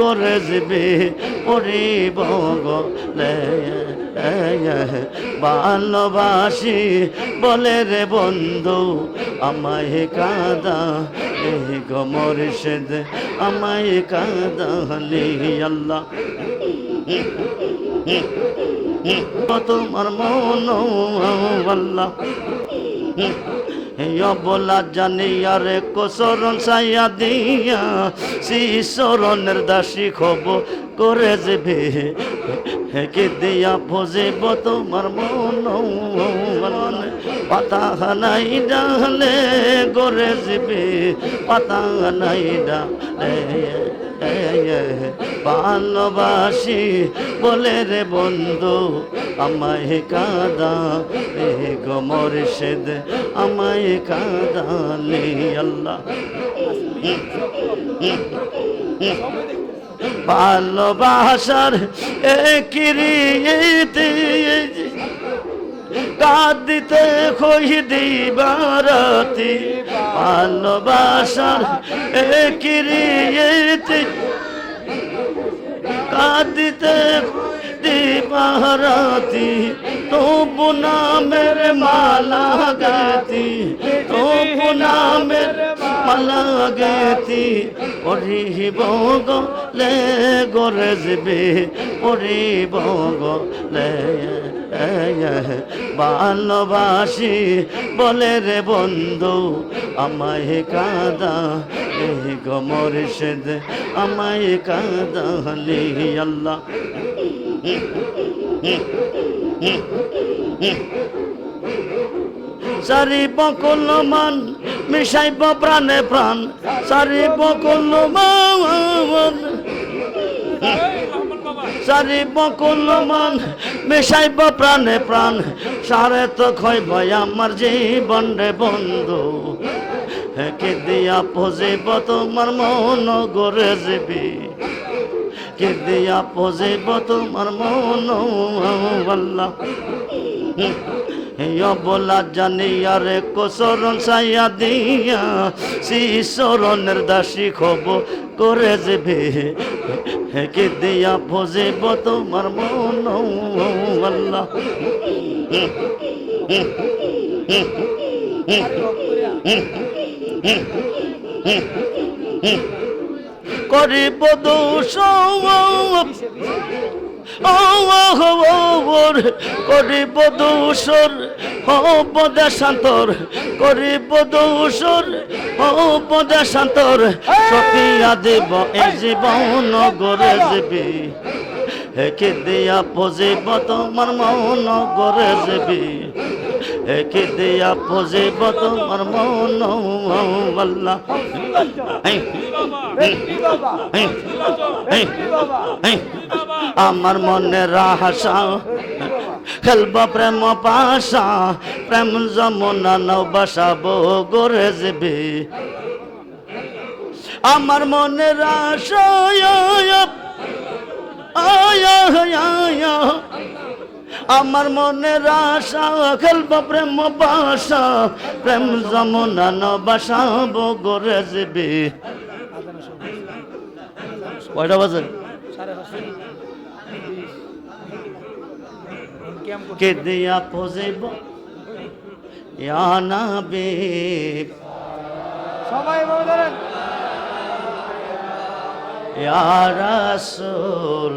গরে যাবে পড়িব গলে ভালোবাসি বলে রে বন্ধু, আমায় কাদা এই গমর সেদ আমায় কাদালি আল্লাহ। তোমার মন, আল্লাহ। বলা জানি, আরে কোসরণ সাইয়া দিয়া শিশরণের দাসী খব করে যাবে হেকে দিয়া ভোজেব তোমার মন, পাতা নাই ডালে গড়ে যাবে পাতা নাই ডালে ভালোবাসি বলে রে বন্ধু আমায় কাদা এ গমর সেদ আমায় কাদালে আল্লাহ। ভালোবাসার একরিতে কাঁদিতে খই দিবারতি। ভালোবাসার একরিতে কাঁদিতে দিবারতি তবু নামের মালা গতি তবু নামের মালা গতি পড়িব গলে গরে যাবে পড়িব গলে ভালোবাসি বলে রে বন্ধু আমায় কাদা এই গমর সেদ আমায় কাদালি আল্লাহ। সারি বকুল মান মিশাইব প্রাণে প্রাণ। সারি বকুল মান সারি বকুল মান মিশাইব প্রাণে প্রাণ। সারে তো খইব আমার জীবন রে বন্ধু। কে দিয়া পজিব তোমার মন গড়ে যাবি কে দিয়া পজিব তোমার মন, আল্লাহ। বলা জানি, আরে কোসরণ সাইয়া দিয়া শিশরণের দাসী খব করে যাবে হেকে দিয়া ভোজেব তোমার মন, আল্লাহ। করিব দোষ করিব দোষর হব দেশান্তর করিব দোষর হব দেশান্তর সপিয়া দেব এ জীবন গড়ে যাবি। হেকে দিয়া পজিব, তোমার মন গড়ে যাবি। হেকে দিয়া পজিব তোমার মন আল্লাহ আমার মনে রাহাসা খেলব প্রেম পাশা প্রেম যমুনা নৌ বসাবো গড়ে যাবে আমার মনে রাশা আমার মনে রাশা খেলব প্রেম বাসা প্রেম যমুনা নৌ বসাবো গড়ে যাবে কয়টা বাজে? কে দিয়া পজিব ইয়ানাবে সবাই বলে ধরেন। ইয়া রাসূল।